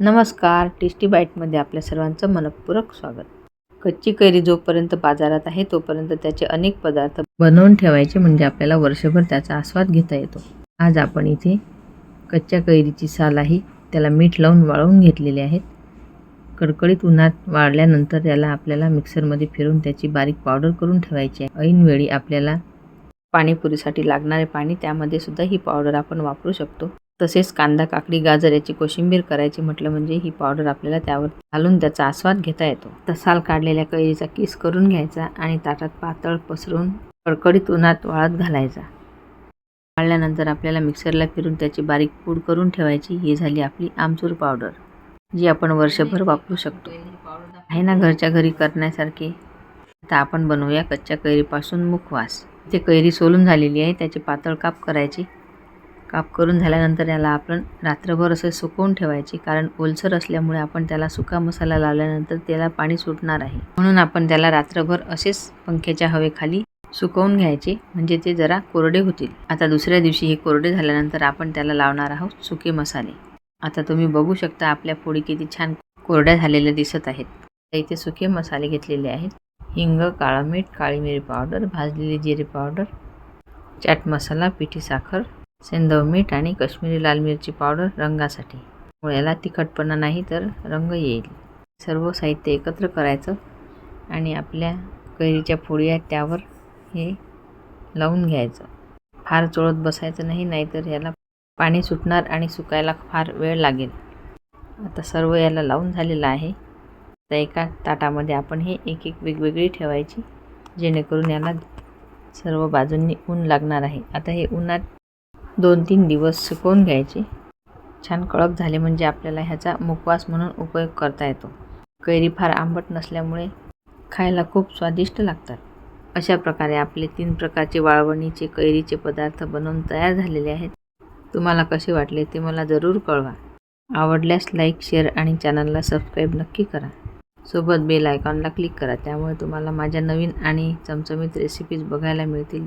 नमस्कार टेस्टी बाईटमध्ये आपल्या सर्वांचं मनपूरक स्वागत. कच्ची कैरी जोपर्यंत बाजारात आहे तोपर्यंत त्याचे अनेक पदार्थ बनवून ठेवायचे म्हणजे आपल्याला वर्षभर त्याचा आस्वाद घेता येतो. आज आपण इथे कच्च्या कैरीची साल आहे त्याला मीठ लावून वाळवून घेतलेले आहेत. कडकडीत उन्हात वाळल्यानंतर याला आपल्याला मिक्सरमध्ये फिरून त्याची बारीक पावडर करून ठेवायची आहे. ऐनवेळी आपल्याला पाणीपुरीसाठी लागणारे पाणी त्यामध्ये सुद्धा ही पावडर आपण वापरू शकतो. तसेच कांदा काकडी गाजर याची कोशिंबीर करायची म्हटलं म्हणजे ही पावडर आपल्याला त्यावर घालून त्याचा आस्वाद घेता येतो. तर साल काढलेल्या कैरीचा किस करून घ्यायचा आणि ताटात पातळ पसरून कडकडीत उन्हात वाळत घालायचा. वाळल्यानंतर आपल्याला मिक्सरला फिरून त्याची बारीक पूड करून ठेवायची. ही झाली आपली आमचूर पावडर जी आपण वर्षभर वापरू शकतो. आहे ना घरच्या घरी करण्यासारखे? आता आपण बनवूया कच्च्या कैरीपासून मुखवास. ते कैरी सोलून झालेली आहे. त्याचे पातळ काप करायची. काप करून झाल्यानंतर याला आपण रात्रभर असे सुकवून ठेवायचे. कारण ओलसर असल्यामुळे आपण त्याला सुका मसाला लावल्यानंतर त्याला पाणी सुटणार आहे. म्हणून आपण त्याला रात्रभर असेच पंख्याच्या हवेखाली सुकवून घ्यायचे. म्हणजे ते जरा कोरडे होतील. आता दुसऱ्या दिवशी हे कोरडे झाल्यानंतर आपण त्याला लावणार आहोत सुके मसाले. आता तुम्ही बघू शकता आपल्या पोळी किती छान कोरड्या झालेल्या दिसत आहेत. तर इथे सुके मसाले घेतलेले आहेत. हिंग काळा मीठ काळी मिरी पावडर भाजलेली जिरे पावडर चाट मसाला पिठी साखर सेंदव मीठ आणि काश्मीरी लाल मिरची पावडर रंगासाठी. त्यामुळे तिखटपणा नाही तर रंग येईल. सर्व साहित्य एकत्र करायचं आणि आपल्या कैरीच्या फोडी आहेत त्यावर हे लावून घ्यायचं. फार चोळत बसायचं नाही नाहीतर याला पाणी सुटणार आणि सुकायला फार वेळ लागेल. आता सर्व याला लावून झालेलं आहे. तर एका ताटामध्ये आपण हे एक एक वेगवेगळी ठेवायची जेणेकरून याला सर्व बाजूंनी ऊन लागणार आहे. आता हे उन्हात दोन तीन दिवस सुकवून घ्यायचे. छान कडक झाले म्हणजे आपल्याला ह्याचा मुखवास म्हणून उपयोग करता येतो. कैरी फार आंबट नसल्यामुळे खायला खूप स्वादिष्ट लागतात. अशा प्रकारे आपले तीन प्रकारचे वाळवणीचे कैरीचे पदार्थ बनवून तयार झालेले आहेत. तुम्हाला कसे वाटले ते मला जरूर कळवा. आवडल्यास लाईक शेअर आणि चॅनलला सबस्क्राईब नक्की करा. सोबत बेल आयकॉनला क्लिक करा. त्यामुळे तुम्हाला माझ्या नवीन आणि चमचमीत रेसिपीज बघायला मिळतील.